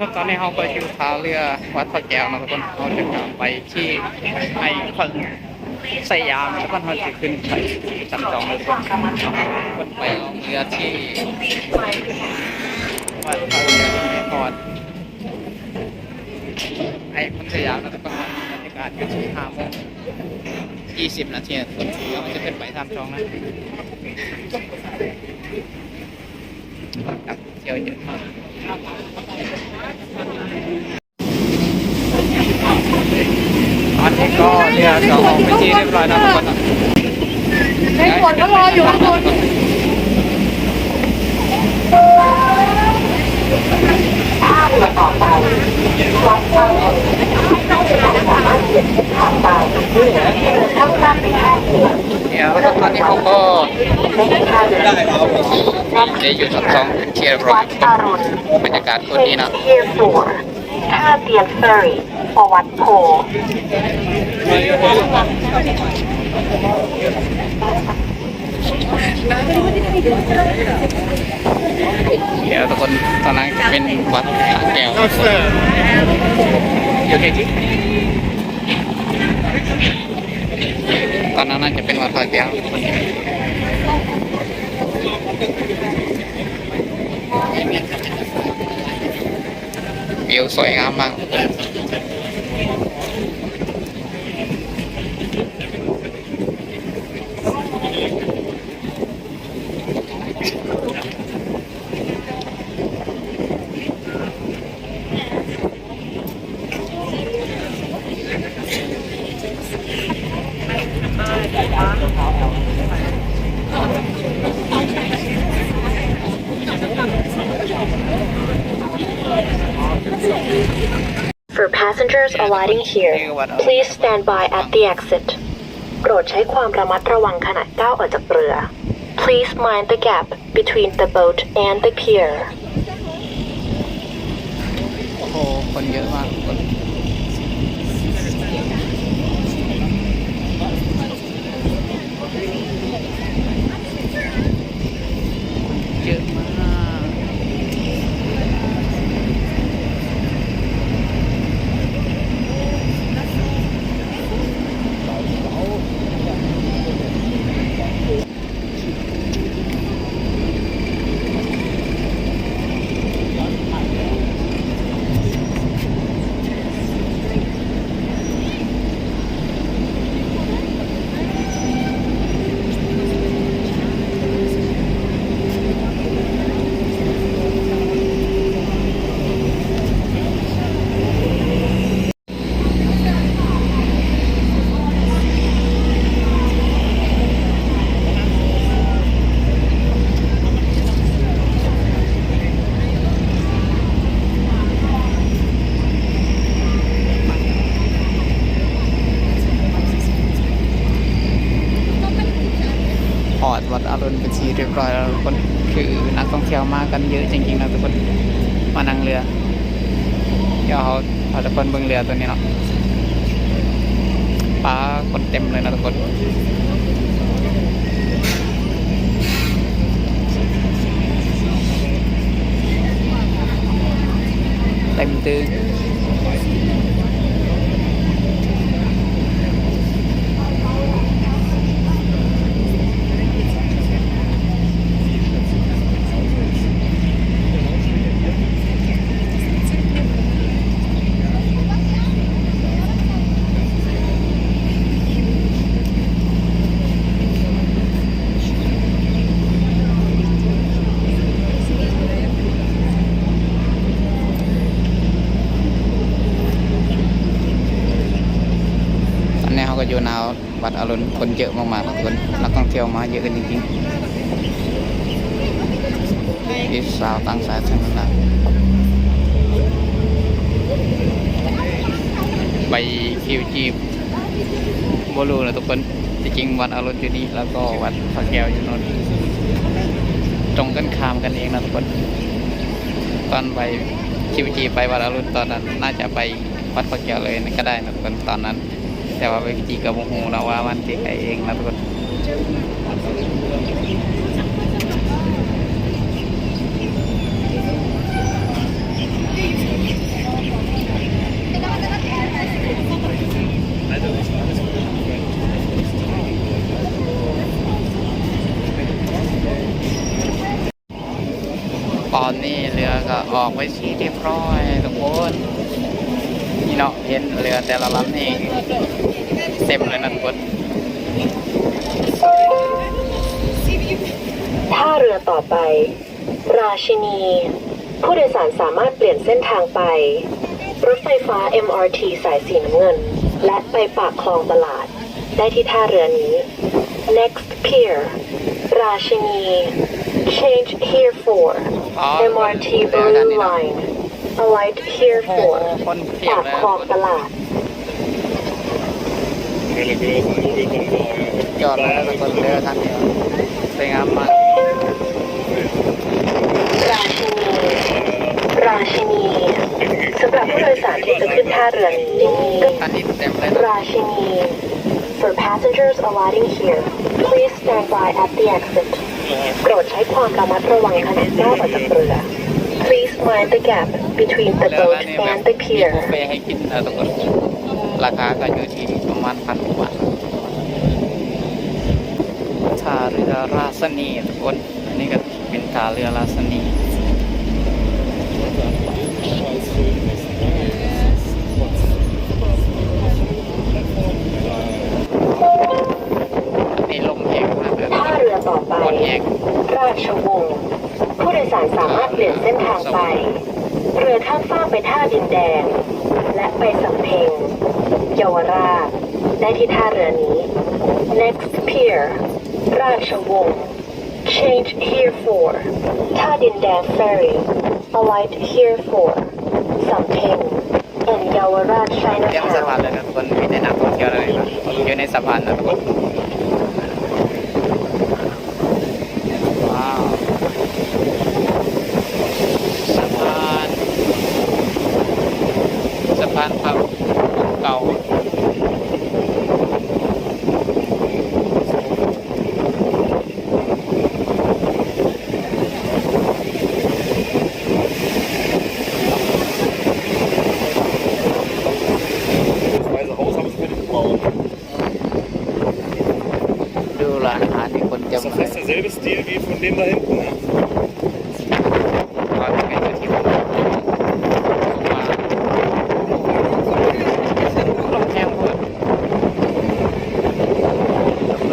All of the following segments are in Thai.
คแล้วทุกคนตอนนี้เราก็อยู่ท่าเรือวัดพระแก้วนะทุกคนเราจะกลับไปที่ไอคอนสยามแล้วก็เราจะขึ้นไปจับจองเลยทุกคนคนไปลงเรือที่วัดพระแก้วในพอดไอคอนสยามนะทุกคนบรรยากาศอยู่ที่ห้าโมงยี่สิบนาทีทุกคนเราจะขึ้นไปทำจองนะครับ ยวเยอะมากตอนนี้ก็เรือจะออกไปที่เรียบร้อยแล้วทุกคนนะในฝนก็รออยู่ข้างบน เดี๋ยว ตอนนี้เขาก็ได้อยู่สักสองเทียรียบร้อยบรรยากาศคนนี้นะท่าเตียนเฟอร์รี่ประวัติโพเดี๋ยวทุกคนตอนนั้นเป็นวัดสาแก้วอยู่ที่ที่ตอน นั้นน่าจะเป็นวัดสาแก้ววิวสวยงามมาก For passengers alighting here please stand by at the exit โปรดใช้ความระมัดระวังขณะก้าวออกจากเรือ Please mind the gap between the boat and the pier โอ้โห คนเยอะมาก เรียบร้อยแล้วทุกคนคือนักท่องเที่ยวมากันเยอะจริงๆนะทุกคนมานั่งเรือเดี๋ยวเขาพาทุกคนเบิ่งเรือตัวนี้เนาะปลาคนเต็มเลยนะทุกคนเต็มตื้อตอนนี้เขาก็อยู่หนา วัดอรุณคนเยอะมากๆคนนักท่องเที่ยวมาเยอะกันจริงๆพี่สาวต่างสายทั้งนั้นนะไปคิวจีบบรูนะทุกคนจริงๆวัดอรุณอยู่นี่แล้วก็วัดพระแก้วอยู่โนนตรงกันข้ามกันเองนะทุกคน ตอนไปคิวจีไปวัดอรุณตอนนั้น น่าจะไปวัดพระแก้วเลยก็ได้นะทุกคนตอนนั้น แต่ว่าไปจีกับโมโหูเราว่ามันเจ๊ไก่เองนะทุกคนตอนนี้เรือก็ออกไปสีเรียบร้อยทุกคนนี่เนาะเห็นเรือแต่ละลำนี่ ต็มเลยนะทุกคนท่าเรือต่อไป ราชินี ผู้โดยสารสามารถเปลี่ยนเส้นทางไป รถไฟฟ้า MRT สายสีน้ำเงิน และไปปากคลองตลาด ได้ที่ท่าเรือนี้ Next Pier ราชินี Change here for อ๋อ MRT เรือด้าน Blue นี้เนาะ Line Alight here โอ้โห for คนเพียบปากเลยคลองตลาด จอดเลยนะทุกคนเรือคันนี้สวยงามมากราชินีราชินีสำหรับผู้โดยสารที่จะขึ้นท่าเรือนี้คันนี้เต็มเลยราชินี For passengers alighting here please stand by at the exit โปรดใช้ความระมัดระวังขณะก้าวออกจากเรือ Please mind the gap between the boat and the pier บุฟเฟ่ให้กินนะทุกคนราคาก็อยู่ที่ประมาณพันกว่าบาทท่าเรือราษณีทุกคน อันนี้ก็เป็นท่าเรือราษณีนี่ลมแห้งมากเลยท่าเรือต่อไปลมแห้งราชวงศ์ผู้โดยสารสามารถเปลี่ยนเส้นทางไป เรือข้ามฟากไปท่าดินแดง และไปสำ เยาวราช ได้ที่ท่าเรือนี้ Next Pier ราชวงศ์ Change here for ท่าดินแดง Ferry Alight here for สำเพ็ง and เยาวราชเตรียมสะพานเลยนะทุกคนมีแต่นักท่องเที่ยวเลยนะอยู่ในสะพานนะทุกคนว้าวสะพานสะพานพระเก่าดูร้านอาหารที่คนเต็ม Das ist เลย fast derselbe Stil wie von dem da hinten. Ne? ตอนที่เป็นที่ผมมาลมแห้งพูด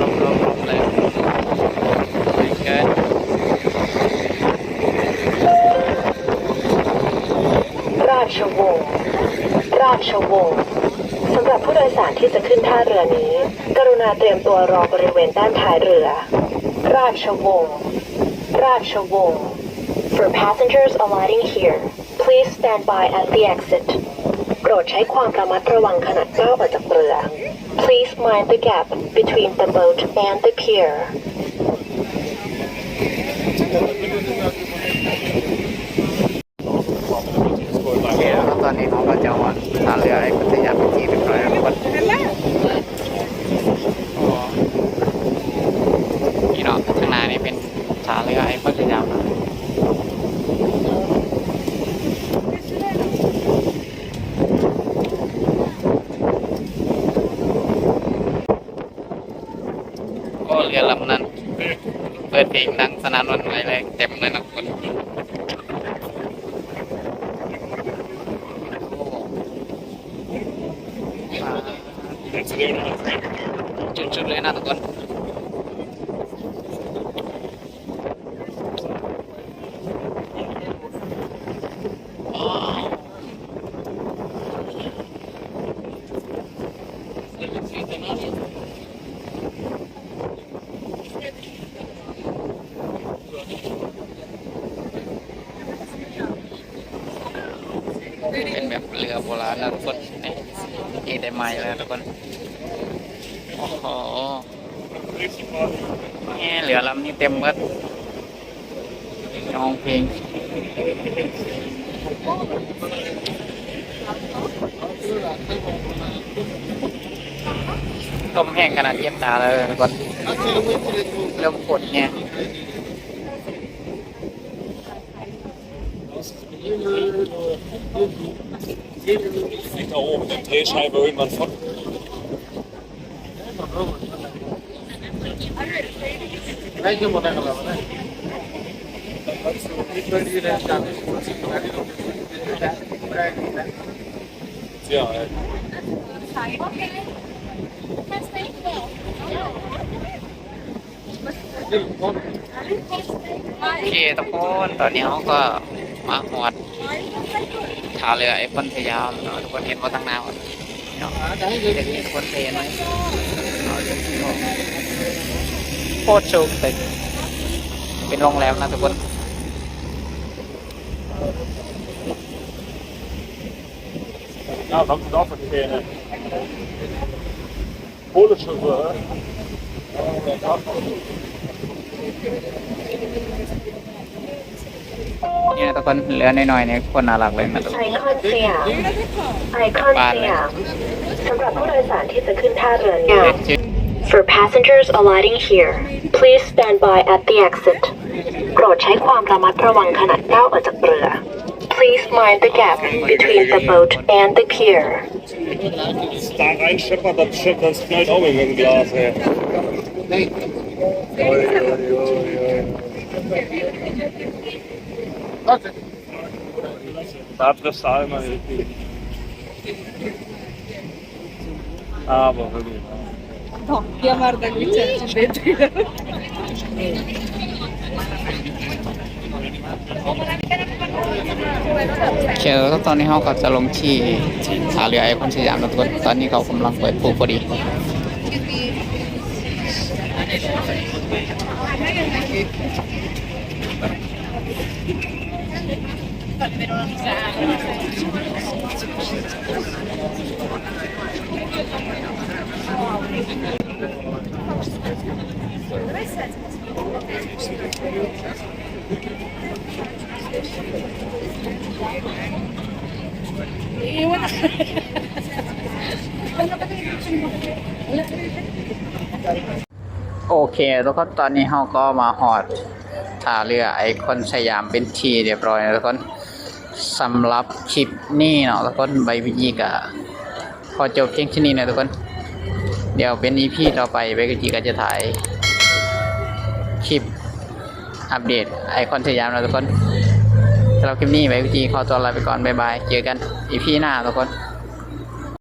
ลมลมลมเลยไม่เกิน ราชวงศ์ ราชวงศ์สำหรับผู้โดยสารที่ จะขึ้นท่าเรือนี้ กรุณาเตรียมตัวรอบริเวณด้านท้ายเรือ ราชวงศ์ ราชวงศ์ For passengers alighting here please stand by at the exit โปรดใช้ความระมัดระวังขณะก้าวออกจากเรือ Please mind the gap between the boat and the pier โอเคแล้วตอนนี้เขาก็จะมาท่าเรือไอ้พัทยาเป็นที่เรียบร้อยแล้วทุกคนโอ้นี่เนาะข้างหน้านี่เป็น ท่าเรือไอ้พัทยานะก็เรือลำนั้นเปิดเพลงดังสนั่นวันไหวเลยเต็มเลยนะทุกคนจุดๆเลยนะทุกคน เป็นแบบเรือโบราณนะทุกคนนี่นี่ได้ไม้เลยนะทุกคนโอ้โหนี่เหลือลำนี้เต็มหมดน้องเพลงต้มแห้งขนาดเย็บตาเลยทุกคนเริ่มฝนเนี่ย Nicht da oben, die Drehscheibe irgendwann von. Ja, ey. โอเคทุกคนตอนนี้เขาก็มาหอด ท่าเรือไอ้คนพยายามทุกคนเห็นว่าตั้งหน้าเนาะเด็กนี่ทุกคนเห็นไหมเนาะเดี๋ยโคตรโชคตึกเป็นโรงแรมนะทุกคน Ja, dat is af en toe. Polische Uhr. นี่นะทุกคนเรือน้อยๆเนี่ยคนน่ารักเลยนะทุกคนไอคอนสยามไอคอนสยามสำหรับผู้โดยสารที่จะขึ้นท่าเรือนี้ For passengers alighting here, please stand by at the exit. โปรดใช้ความระมัดระวังขณะก้าวออกจากเรือ Please mind the gap between the boat and the pier. Da rein scheppert das Schiff, das knallt auch mit dem Glas, ey. Oi, oi, oi, oi. Da triffst du einmal irgendwie. Aber wirklich. Io guarda qui c'è il vetro. โอเคแล้วตอนนี้เขาก็จะลงที่ท่าเรือไอคอนสยามแล้วทุกคนตอนนี้เขากำลังเปิดปูพอดี โอเค แล้วก็ตอนนี้เราก็มาหอดท่าเรือไอคอนสยามเป็นทีเรียบร้อยแล้วทุกคน สำหรับคลิปนี้เนาะทุกคนใบวิญีกะพอจบเพียงที่นี้นะทุกคน เดี๋ยวเป็นอีพีต่อไปใบวิญีก็จะถ่ายคลิปอัปเดตไอคอนสยามนะทุกคนสำหรับคลิปนี้ใบวิญีขอตัวลาไปก่อนบายบายเจอกันอีพีหน้าทุกคน